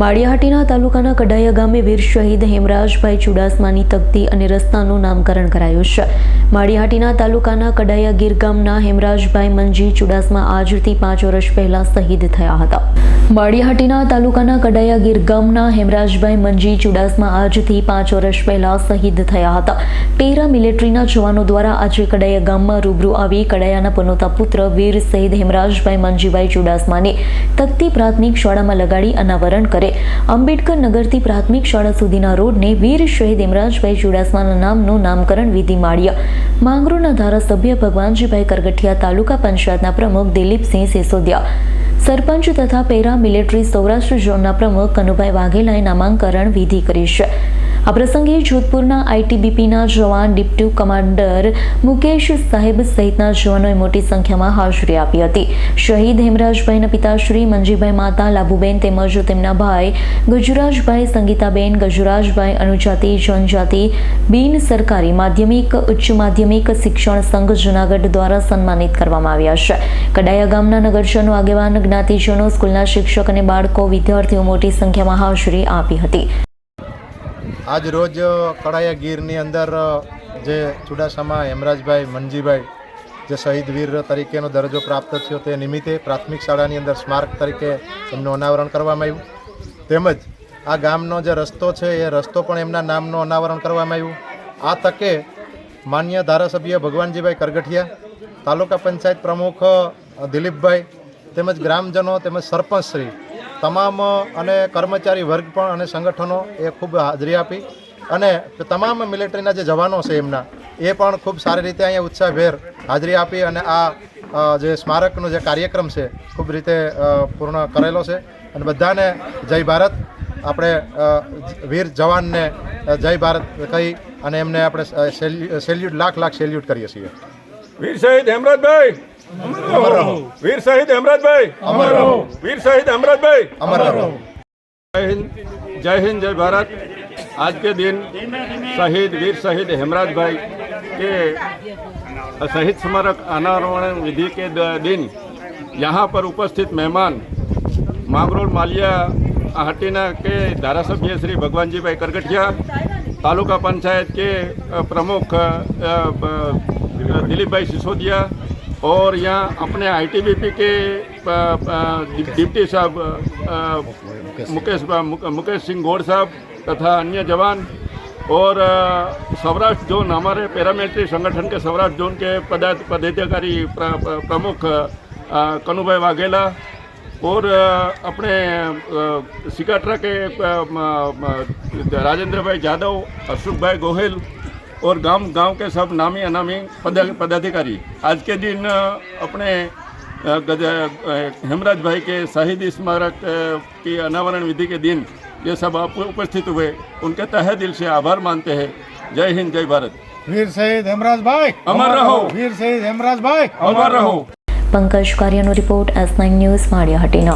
માળિયાહાટીના તાલુકાના કડાયા ગામે વીર શહીદ હેમરાજભાઈ ચુડાસમાની તકતી અને રસ્તાનું નામકરણ કરાયું છે. માળિયાહાટીના તાલુકાના કડાયા ગીર ગામના હેમરાજભાઈ મંજી ચુડાસમા આજથી પાંચ વર્ષ પહેલા શહીદ થયા હતા. માળિયાહાટીના તાલુકાના કડાયા ગીર ગામના હેમરાજભાઈ મંજી ચુડાસમા આજથી પાંચ વર્ષ પહેલા શહીદ થયા હતા. પેરા મિલિટરીના જવાનો દ્વારા આજે કડાયા ગામમાં રૂબરૂ આવી કડાયાના પનોતા પુત્ર વીર શહીદ હેમરાજભાઈ મંજીભાઈ ચુડાસમાને તકતી પ્રાથમિક શાળામાં લગાડી અનાવરણ કરે. આંબેડકર નગરથી પ્રાથમિક શાળા સુધીના રોડને વીર શહીદ હેમરાજભાઈ ચુડાસમાના નામનું નામકરણ વિધિ માળ્યા. માંગરોના ધારાસભ્ય ભગવાનજીભાઈ કરગઠિયા તાલુકા પંચાયતના પ્રમુખ દિલીપસિંહ સિસોદિયા. સરપંચ તથા પેરા મિલિટરી સૌરાષ્ટ્ર ઝોનના પ્રમુખ કનુભાઈ વાઘેલાએ નામાંકરણ વિધિ કરી છે. આ પ્રસંગે જોધપુરના આઈટીબીપીના જવાન ડિપ્ટી કમાન્ડર મુકેશ સાહેબ સહિતના જવાનોએ મોટી સંખ્યામાં હાજરી આપી હતી. શહીદ હેમરાજભાઈના પિતાશ્રી મંજીભાઈ માતા, લાભુબેન તેમજ તેમના ભાઈ ગજરાજભાઈ, સંગીતાબેન ગજરાજભાઈ, અનુજાતિ, જનજાતિ, બિન સરકારી માધ્યમિક, ઉચ્ચ માધ્યમિક શિક્ષણ સંઘ જુનાગઢ દ્વારા સન્માનિત કરવામાં આવ્યા છે. કડાયા ગામના નગરજનો આગેવાન જ્ઞાતિજનો, સ્કૂલના શિક્ષક અને બાળકો વિદ્યાર્થીઓ મોટી સંખ્યામાં હાજરી આપી હતી. આજ રોજ કડાયા ગીરની અંદર જે ચુડાસામાં હેમરાજભાઈ મનજીભાઈ જે શહીદ વીર તરીકેનો દરજ્જો પ્રાપ્ત થયો તે નિમિત્તે પ્રાથમિક શાળાની અંદર સ્મારક તરીકે એમનું અનાવરણ કરવામાં આવ્યું. તેમજ આ ગામનો જે રસ્તો છે, એ રસ્તો પણ એમના નામનું અનાવરણ કરવામાં આવ્યું. આ તકે માન્ય ધારાસભ્ય ભગવાનજીભાઈ કરગઠિયા, તાલુકા પંચાયત પ્રમુખ દિલીપભાઈ તેમજ ગ્રામજનો તેમજ સરપંચશ્રી તમામ અને કર્મચારી વર્ગ પણ અને સંગઠનો એ ખૂબ હાજરી આપી. અને તમામ મિલિટરીના જે જવાનો છે એમના, એ પણ ખૂબ સારી રીતે અહીંયા ઉત્સાહભેર હાજરી આપી અને આ જે સ્મારકનો જે કાર્યક્રમ છે, ખૂબ રીતે પૂર્ણ કરેલો છે. અને બધાને જય ભારત. આપણે વીર જવાનને જય ભારત કહી અને એમને આપણે સેલ્યુટ લાખ લાખ સેલ્યુટ કરીએ છીએ. વીર શહીદ હેમરાજભાઈ! અમર રહો વીર શહીદ હેમરાજભાઈ અમર રહો વીર શહીદ હેમરાજભાઈ અમર રહો जय हिंद जय हिंद जय भारत आज के दिन शहीद वीर शहीद हेमराज भाई के शहीद स्मारक अनावरण विधि के द- दिन यहाँ पर उपस्थित मेहमान मांगरोल मालिया हटीना के धारासभ्य श्री भगवान जी भाई करगठिया तालुका पंचायत के अ, प्रमुख अ, अ, दिलीप भाई सिसोदिया और यहाँ अपने आईटीबीपी के अ, अ, डिप्टी साहब अ, मुकेश मुक- मुकेश सिंह गौड़ साहब तथा अन्य जवान और अ, सौराष्ट्र जोन हमारे पैरामिलिट्री संगठन के सौराष्ट्र जोन के पदा पदाधिकारी प्र- प्र- प्रमुख अ, कनुभाई वाघेला और अ, अपने अ, सिकाट्रा के अ, म- म- राजेंद्र भाई यादव अशोक भाई गोहिल और गांव गांव के सब नामी अनामी पदा- पदाधिकारी आज के दिन अ, अपने अ, गज अ, हेमराज भाई के शहीद स्मारक अ, की अनावरण विधि के दिन ये सब आप उपस्थित हुए उनके तहे दिल से आभार मानते हैं जय हिंद जय भारत વીર શહીદ હેમરાજભાઈ અમર રહો વીર શહીદ હેમરાજભાઈ अमर रहो પંકજ કાર્યનો રિપોર્ટ એસ નાઇન ન્યૂઝ માળિયાહાટીનો